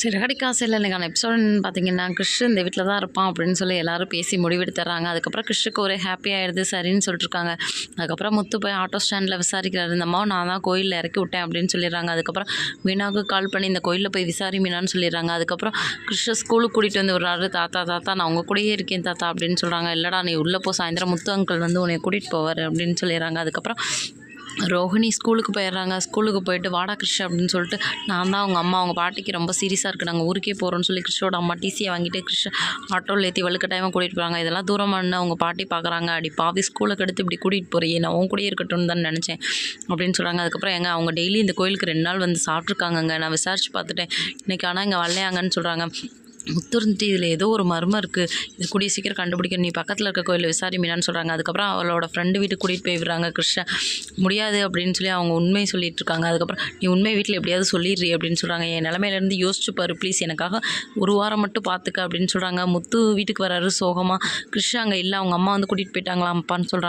சிறகடி காசையில் எபிசோடுன்னு பார்த்தீங்கன்னா கிறிஷ் இந்த வீட்டில் தான் இருப்பான் அப்படின்னு சொல்லி எல்லாரும் பேசி முடிவெடுத்துறாங்க. அதுக்கப்புறம் கிறிஷுக்கு ஒரு ஹாப்பி ஆயிடுது சரின்னு சொல்லிட்டுருக்காங்க அதுக்கப்புறம் முத்து போய் ஆட்டோ ஸ்டாண்டில் விசாரிக்கிறாரு. இந்த அம்மாவை நான் தான் கோயிலில் இறக்கி விட்டேன் அப்படின்னு சொல்லிடுறாங்க. அதுக்கப்புறம் மீனாவுக்கு கால் பண்ணி இந்த கோயிலில் போய் விசாரி மீனான்னு சொல்லிடுறாங்க. அதுக்கப்புறம் கிருஷ்ண ஸ்கூலுக்கு கூட்டிகிட்டு வந்து விடுறாரு. தாத்தா தாத்தா நான் உங்கள் கூடயே இருக்கேன் தாத்தா அப்படின்னு சொல்கிறாங்க இல்லைடா நீ உள்ளே போ. சாயந்தரம் முத்து அங்கிள் வந்து உன்னை கூட்டிகிட்டு போவார் அப்படின்னு சொல்லிடுறாங்க. அதுக்கப்புறம் ரோஹிணி ஸ்கூலுக்கு போயிடுறாங்க. ஸ்கூலுக்கு போயிட்டு வாடா கிருஷ்ணா அப்படின்னு சொல்லிட்டு நான் தான் அவங்க அம்மா அவங்க பாட்டிக்கு ரொம்ப சீரியஸாக இருக்குது நாங்கள் ஊருக்கே போகிறோம்னு சொல்லி கிருஷ்ணோட அம்மா டிசியை வாங்கிட்டு கிருஷ் ஆட்டோவில் ஏற்றி வழுக்க டைமாக கூட்டிகிட்டு போகிறாங்க இதெல்லாம் தூரமான அவங்க பாட்டி பார்க்குறாங்க அடி பாவி ஸ்கூலுக்கு எடுத்து இப்படி கூட்டிகிட்டு போறியே. நான் உன் கூடயே இருக்கட்டும்னு தான் நினச்சேன் அப்படின்னு சொல்கிறாங்க அதுக்கப்புறம் எங்க அவங்க டெய்லி இந்த கோயிலுக்கு ரெண்டு நாள் வந்து சாப்பிட்ருக்காங்கங்க நான் விசாரிச்சு பார்த்துட்டேன். இன்றைக்கி ஆனால் இங்கே வரலையாங்கன்னு சொல்கிறாங்க முத்துருந்துட்டு இதில் ஏதோ ஒரு மர்மம் இருக்குது இது கூடிய சீக்கிரம் கண்டுபிடிக்கணும். நீ பக்கத்தில் இருக்க கோயிலில் விசாரி மீனான்னு சொல்கிறாங்க அதுக்கப்புறம் அவளோட ஃப்ரெண்டு வீட்டுக்கு கூட்டிகிட்டு போய் விடுறாங்க கிருஷ்ணன் முடியாது அப்படின்னு சொல்லி அவங்க உண்மையை சொல்லிட்டு இருக்காங்க. அதுக்கப்புறம் நீ உண்மை வீட்டில் எப்படியாவது சொல்லிடுறி அப்படின்னு சொல்கிறாங்க என் நிலமையிலேருந்து யோசிச்சு பாரு ப்ளீஸ் எனக்காக ஒரு வாரம் மட்டும் பார்த்துக்க அப்படின்னு சொல்கிறாங்க முத்து வீட்டுக்கு வராரு சோகமாக கிருஷ்ணா அங்கே இல்லை. அவங்க அம்மா வந்து கூட்டிகிட்டு போயிட்டாங்களாம் அப்பான்னு சொல்கிறாங்க